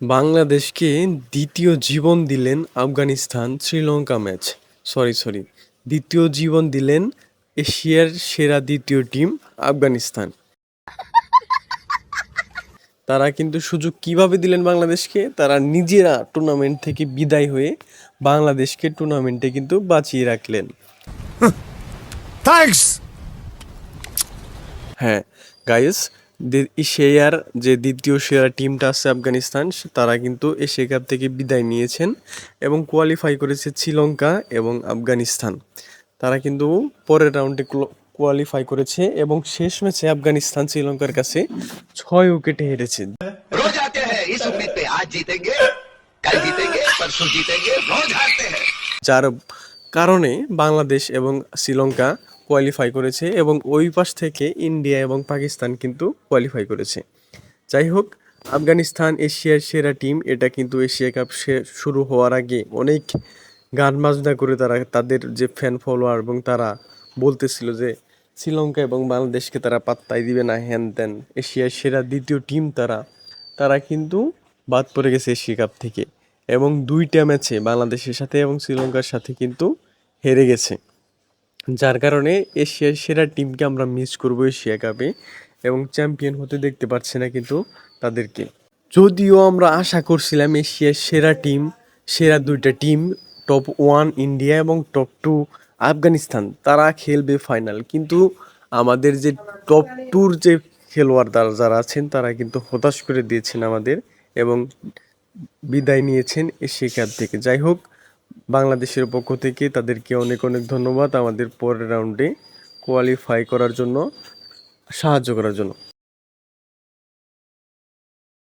বাংলাদেশকে দ্বিতীয় জীবন দিলেন Afghanistan Sri Lanka match. Sorry sorry দ্বিতীয় জীবন দিলেন এশিয়ার সেরা দ্বিতীয় টিম আফগানিস্তান। তারা কিন্তু সুযোগ কীভাবে দিলেন বাংলাদেশকে তারা নিজেরা টুর্নামেন্ট থেকে বিদায় হয়ে বাংলাদেশকে টুর্নামেন্টে কিন্তু বাঁচিয়ে রাখলেন! হ্যাঁ গাইস শেয়ার যে দ্বিতীয় সেরা টিমটা আছে আফগানিস্তান তারা কিন্তু এশিয়া কাপ থেকে বিদায় নিয়েছেন এবং কোয়ালিফাই করেছে শ্রীলঙ্কা এবং আফগানিস্তান। তারা কিন্তু পরের রাউন্ডে কোয়ালিফাই করেছে এবং শেষ ম্যাচে আফগানিস্তান শ্রীলঙ্কার কাছে ছয় উইকেটে হেরেছে। যার কারণে বাংলাদেশ এবং শ্রীলঙ্কা কোয়ালিফাই করেছে এবং ওই পাশ থেকে ইন্ডিয়া এবং পাকিস্তান কিন্তু কোয়ালিফাই করেছে। যাই হোক, আফগানিস্তান, এশিয়ার সেরা টিম এটা কিন্তু এশিয়া কাপ শুরু হওয়ার আগে অনেক গান বাজনা করে তারা, তাদের যে ফ্যান ফলোয়ার এবং তারা বলতেছিল যে, শ্রীলঙ্কা এবং বাংলাদেশকে তারা পাত্তাই দিবে না হ্যান ত্যান এশিয়ার সেরা দ্বিতীয় টিম তারা তারা কিন্তু বাদ পড়ে গেছে এশিয়া কাপ থেকে। এবং দুইটা ম্যাচে বাংলাদেশের সাথে এবং শ্রীলঙ্কার সাথে কিন্তু হেরে গেছে। যার কারণে এশিয়ার সেরা টিমকে আমরা মিস করব এশিয়া কাপে এবং চ্যাম্পিয়ন হতে দেখতে পাচ্ছি না কিন্তু তাদেরকে। যদিও আমরা আশা করছিলাম এশিয়ার সেরা টিম সেরা দুইটা টিম টপ ওয়ান ইন্ডিয়া এবং টপ টু আফগানিস্তান, তারা খেলবে ফাইনাল কিন্তু আমাদের যে টপ টুর যে খেলোয়াড় যারা যারা আছেন, তারা কিন্তু হতাশ করে দিয়েছেন আমাদের এবং বিদায় নিয়েছেন এশিয়া কাপ থেকে। যাই হোক বাংলাদেশের পক্ষ থেকে তাদেরকে অনেক অনেক ধন্যবাদ আমাদের পরের রাউন্ডে কোয়ালিফাই করার জন্য, সাহায্য করার জন্য।